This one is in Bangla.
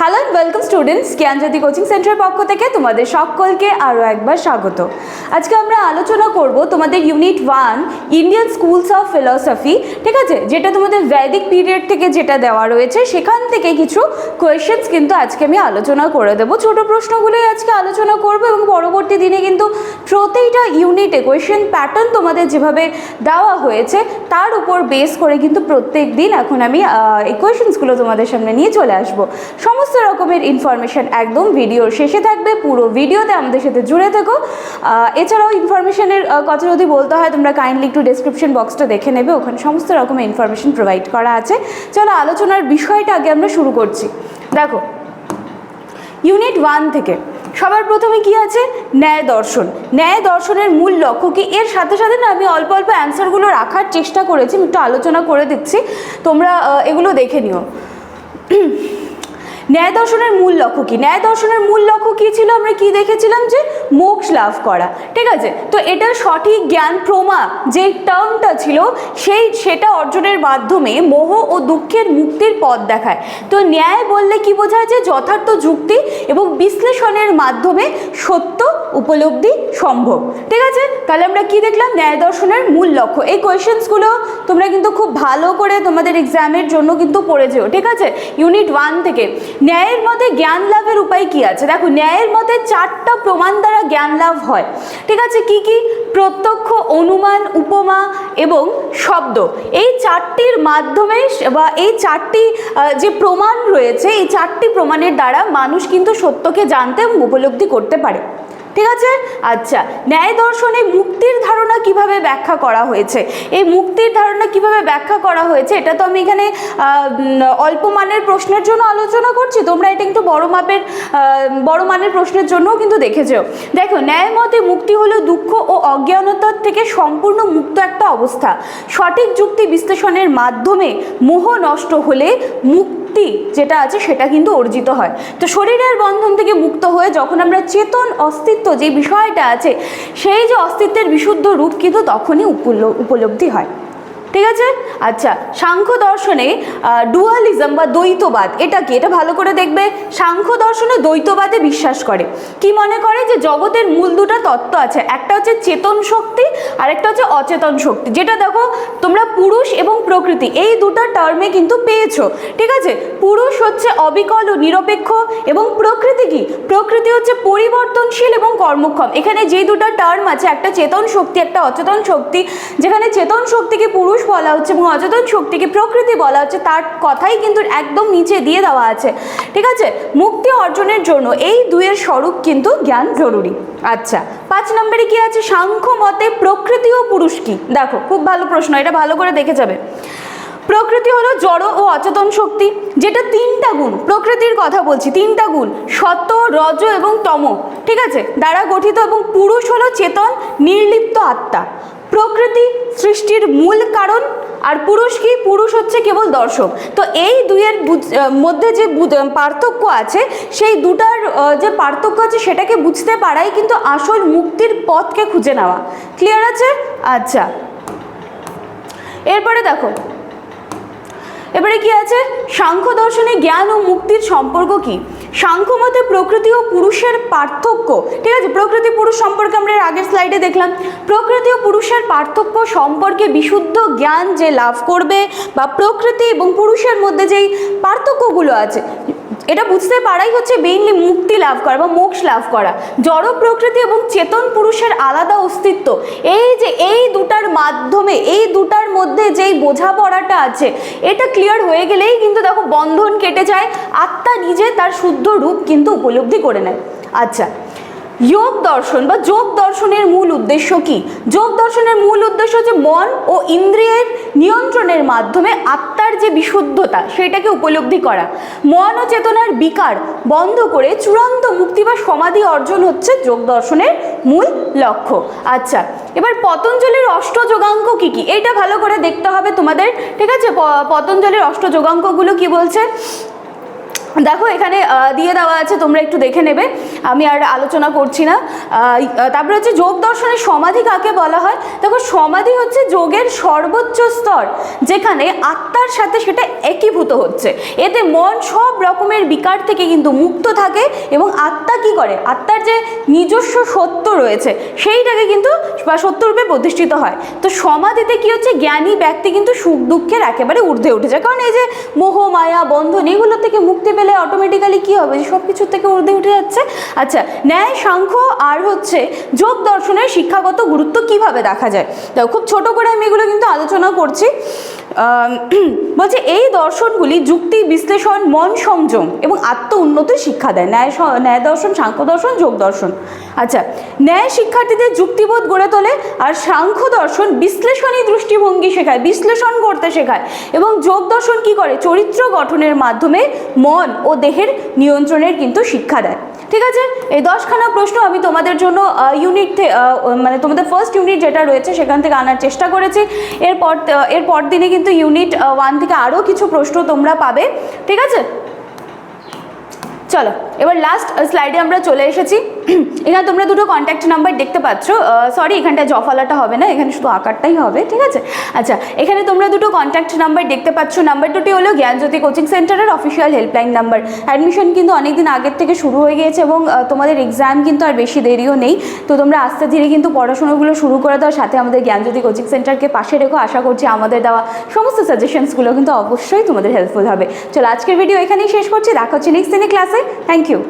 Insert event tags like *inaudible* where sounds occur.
Hello welcome students Gyanjyoti coaching সেন্টারের পক্ষ থেকে তোমাদের সকলকে আরও একবার স্বাগত। আজকে আমরা আলোচনা করব তোমাদের unit one Indian schools of philosophy ঠিক আছে? যেটা তোমাদের ভৈদিক পিরিয়ড থেকে যেটা দেওয়া রয়েছে, সেখান থেকে কিছু কোয়েশ্চেন্স কিন্তু আজকে আমি আলোচনা করে দেবো। ছোট প্রশ্নগুলোই আজকে আলোচনা করব এবং পরবর্তী দিনে কিন্তু প্রতিটা ইউনিটে কোয়েশ্চেন প্যাটার্ন তোমাদের যেভাবে দেওয়া হয়েছে, তার উপর বেস করে কিন্তু প্রত্যেক দিন এখন আমি এই কোয়েশ্চেন্সগুলো তোমাদের সামনে নিয়ে চলে আসব। সমস্ত রকমের ইনফরমেশন একদম ভিডিওর শেষে থাকবে, পুরো ভিডিওতে আমাদের সাথে জুড়ে থেকো। এছাড়াও ইনফরমেশনের কথা যদি বলতে হয়, তোমরা কাইন্ডলি একটু ডেসক্রিপশন বক্সটা দেখে নেবে। ওখানে সমস্ত রকমের ইনফরমেশন প্রোভাইড করা আছে। চলো আলোচনার বিষয়টা আগে আমরা শুরু করছি। দেখো ইউনিট ওয়ান থেকে সবার প্রথমে কি আছে? ন্যায় দর্শন। ন্যায় দর্শনের মূল লক্ষ্য কি? এর সাথে সাথে না আমি অল্প অল্প অ্যান্সারগুলো রাখার চেষ্টা করেছি একটু আলোচনা করে দিচ্ছি। তোমরা এগুলো দেখে নিও। ন্যায় দর্শনের মূল লক্ষ্য কি? ন্যায় দর্শনের মূল লক্ষ্য কি ছিল? আমরা কি দেখেছিলাম যে মোক্ষ লাভ করা। ঠিক আছে? তো এটা সঠিক জ্ঞান প্রমা যে টার্মটা ছিল, সেই সেটা অর্জনের মাধ্যমে মোহ ও দুঃখের মুক্তির পথ দেখায়। তো ন্যায় বললে কি বোঝায় যে যথার্থ যুক্তি এবং বিশ্লেষণের মাধ্যমে সত্য উপলব্ধি সম্ভব। ঠিক আছে? তাহলে আমরা কি দেখলাম? ন্যায় দর্শনের মূল লক্ষ্য। এই কোয়েশ্চেন্সগুলো তোমরা কিন্তু খুব ভালো করে তোমাদের এক্সামের জন্য কিন্তু পড়ে যেও ঠিক আছে? ইউনিট ওয়ান থেকে। ন্যায়ের মতে জ্ঞান লাভের উপায় কি আছে? দেখো, ন্যায়ের মতে চারটা প্রমাণ দ্বারা জ্ঞান লাভ হয়। ঠিক আছে, কি কি? প্রত্যক্ষ, অনুমান, উপমা এবং শব্দ। এই চারটির মাধ্যমে বা এই চারটি যে প্রমাণ রয়েছে, এই চারটি প্রমাণের দ্বারা মানুষ কিন্তু সত্যকে জানতে এবং উপলব্ধি করতে পারে। ঠিক আছে? আচ্ছা ন্যায় দর্শনে মুক্তির ধারণা কীভাবে ব্যাখ্যা করা হয়েছে? এই মুক্তির ধারণা কীভাবে ব্যাখ্যা করা হয়েছে? এটা তো আমি এখানে অল্প মানের প্রশ্নের জন্য আলোচনা করছি। তোমরা এটা একটু বড় মাপের বড় মানের প্রশ্নের জন্যও কিন্তু দেখেছ। দেখো, ন্যায় মতে মুক্তি হলো দুঃখ ও অজ্ঞানতার থেকে সম্পূর্ণ মুক্ত একটা অবস্থা। সঠিক যুক্তি বিশ্লেষণের মাধ্যমে মোহ নষ্ট হলে মুক্তি যেটা আছে সেটা কিন্তু অর্জিত হয়। তো শরীরের বন্ধন থেকে মুক্ত হয়ে যখন আমরা চেতন, অস্তিত্ব যে বিষয়টা আছে, সেই যে অস্তিত্বের বিশুদ্ধ রূপ কিন্তু তখনই উপল- উপলব্ধি হয়। ঠিক আছে? আচ্ছা সাংখ্য দর্শনে ডুয়ালিজম বা দ্বৈতবাদ, এটা কি? এটা ভালো করে দেখবে। সাংখ্য দর্শনে দ্বৈতবাদে বিশ্বাস করে। কি মনে করে? যে জগতের মূল দুটো তত্ত্ব আছে। একটা হচ্ছে চেতন শক্তি আর একটা হচ্ছে অচেতন শক্তি। যেটা দেখো, তোমরা পুরুষ এবং প্রকৃতি, এই দুটো টার্মে কিন্তু পেয়েছ। ঠিক আছে? পুরুষ হচ্ছে অবিকল ও নিরপেক্ষ এবং প্রকৃতি কি? প্রকৃতি হচ্ছে পরিবর্তনশীল এবং কর্মক্ষম। এখানে যে দুটো টার্ম আছে, একটা চেতন শক্তি, একটা অচেতন শক্তি। যেখানে চেতন শক্তিকে পুরুষ বলা হচ্ছে এবং অচেতন শক্তিকে প্রকৃতি বলা হচ্ছে, তার কথাই কিন্তু একদম নিচে দিয়ে দেওয়া আছে। ঠিক আছে? মুক্তি অর্জনের জন্য এই দুয়ের স্বরূপ কিন্তু জ্ঞান জরুরি। আচ্ছা পাঁচ নম্বরে কি আছে? সাংখ্য মতে প্রকৃতি ও পুরুষ কি? দেখো, খুব ভালো প্রশ্ন, এটা ভালো করে দেখে যাবে। প্রকৃতি হলো জড় ও অচেতন শক্তি, যেটা তিনটা গুণ, প্রকৃতির কথা বলছি, তিনটা গুণ, সত্য, রজ এবং তম। ঠিক আছে? দ্বারা গঠিত এবং পুরুষ হলো চেতন, নির্লিপ্ত আত্মা। প্রকৃতি সৃষ্টির মূল কারণ আর পুরুষ কি? পুরুষ হচ্ছে কেবল দর্শক। তো এই দুইয়ের মধ্যে যে পার্থক্য আছে, সেই দুটার যে পার্থক্য আছে সেটাকে বুঝতে পারাই কিন্তু আসল মুক্তির পথকে খুঁজে নেওয়া। ক্লিয়ার আছে? আচ্ছা। এরপরে দেখো। এবারে কি আছে? সাংখ্য দর্শনে জ্ঞান ও মুক্তির সম্পর্ক কি? সাংখ্য মতে প্রকৃতি ও পুরুষের পার্থক্য। ঠিক আছে? প্রকৃতি পুরুষ সম্পর্কে আমরা আগের স্লাইডে দেখলাম। প্রকৃতি ও পুরুষের পার্থক্য সম্পর্কে বিশুদ্ধ জ্ঞান যে লাভ করবে বা প্রকৃতি এবং পুরুষের মধ্যে যেই পার্থক্যগুলো আছে এটা বুঝতে পারাই হচ্ছে মেইনলি মুক্তি লাভ করা বা মোক্ষ লাভ করা। জড় প্রকৃতি এবং চেতন পুরুষের আলাদা অস্তিত্ব। এই যে এই দুটার মাধ্যমে, এই দুটার মধ্যে যেই বোঝাপড়াটা আছে, এটা ক্লিয়ার হয়ে গেলেই কিন্তু দেখো বন্ধন কেটে যায়, আত্মা নিজে তার শুদ্ধ রূপ কিন্তু উপলব্ধি করে নেয়। আচ্ছা যোগ দর্শন বা যোগ দর্শনের মূল উদ্দেশ্য কি? যোগ দর্শনের মূল উদ্দেশ্য হচ্ছে মন ও ইন্দ্রিয়ের নিয়ন্ত্রণের মাধ্যমে আত্মার যে বিশুদ্ধতা, সেটাকে উপলব্ধি করা। মন ও চেতনার বিকার বন্ধ করে চূড়ান্ত মুক্তি বা সমাধি অর্জন হচ্ছে যোগ দর্শনের মূল লক্ষ্য। আচ্ছা এবার পতঞ্জলির অষ্ট যোগাঙ্ক কি কি? এইটা ভালো করে দেখতে হবে তোমাদের, ঠিক আছে? পতঞ্জলির অষ্ট যোগাঙ্কগুলো কি বলছে? দেখো, এখানে দিয়ে দেওয়া আছে, তোমরা একটু দেখে নেবে। আমি আর আলোচনা করছি না। তারপরে হচ্ছে যোগ দর্শনের সমাধি কাকে বলা হয়? দেখো, সমাধি হচ্ছে যোগের সর্বোচ্চ স্তর, যেখানে আত্মার সাথে সেটা একীভূত হচ্ছে। এতে মন সব রকমের বিকার থেকে কিন্তু মুক্ত থাকে এবং আত্মা কি করে? আত্মার যে নিজস্ব সত্য রয়েছে, সেইটাকে কিন্তু সত্যরূপে প্রতিষ্ঠিত হয়। তো সমাধিতে কি হচ্ছে? জ্ঞানী ব্যক্তি কিন্তু সুখ দুঃখের একেবারে ঊর্ধ্বে উঠেছে। কারণ এই যে মোহ, মায়া, বন্ধন এগুলো থেকে মুক্তি পেলে অটোমেটিক্যালি কি হবে? সব কিছুর থেকে ঊর্ধ্বে উঠে যাচ্ছে। আচ্ছা ন্যায় সাংখ্য আর হচ্ছে যোগ দর্শনের শিক্ষাগত গুরুত্ব কীভাবে দেখা যায়? খুব ছোট করে আমি এগুলো কিন্তু আলোচনা করছি। *clears throat* বলছে, এই দর্শনগুলি যুক্তি, বিশ্লেষণ, মন সংযম এবং আত্ম উন্নতির শিক্ষা দেয়। ন্যায় ন্যায় দর্শন সাংখ্য দর্শন, যোগ দর্শন। আচ্ছা ন্যায় শিক্ষার্থীদের যুক্তিবোধ গড়ে তোলে আর সাংখ্য দর্শন বিশ্লেষণী দৃষ্টিভঙ্গি শেখায়, বিশ্লেষণ করতে শেখায় এবং যোগ দর্শন কি করে? চরিত্র গঠনের মাধ্যমে মন ও দেহের নিয়ন্ত্রণের কিন্তু শিক্ষা দেয়। ঠিক আছে? এই দশখানা প্রশ্ন আমি তোমাদের জন্য ইউনিট মানে তোমাদের ফার্স্ট ইউনিট যেটা রয়েছে সেখান থেকে আনার চেষ্টা করেছি। এরপর এরপর দিনে কিন্তু ইউনিট ওয়ান থেকে আরও কিছু প্রশ্ন তোমরা পাবে। ঠিক আছে? চলো, এবার লাস্ট স্লাইডে আমরা চলে এসেছি। *clears throat* এখানে তোমরা দুটো কন্ট্যাক্ট নাম্বার দেখতে পাচ্ছ। সরি এখানটা জফালাটা হবে না, এখানে শুধু আকারটাই হবে, ঠিক আছে? আচ্ছা এখানে তোমরা দুটো কন্ট্যাক্ট নাম্বার দেখতে পাচ্ছ। নাম্বার দুটি হলো জ্ঞানজ্যোতি কোচিং সেন্টারের অফিসিয়াল হেল্পলাইন নাম্বার অ্যাডমিশন কিন্তু অনেকদিন আগের থেকে শুরু হয়ে গিয়েছে এবং তোমাদের এক্সাম কিন্তু আর বেশি দেরিও নেই। তো তোমরা আস্তে ধীরে কিন্তু পড়াশোনাগুলো শুরু করে দাও, সাথে আমাদের জ্ঞানজ্যোতি কোচিং সেন্টারকে পাশে রেখো। আশা করছি আমাদের দেওয়া সমস্ত সাজেশনসগুলো কিন্তু অবশ্যই তোমাদের হেল্পফুল হবে। চলো, আজকের ভিডিও এখানেই শেষ করছি। দেখা হচ্ছে নেক্সট দিনে ক্লাসে থ্যাংক ইউ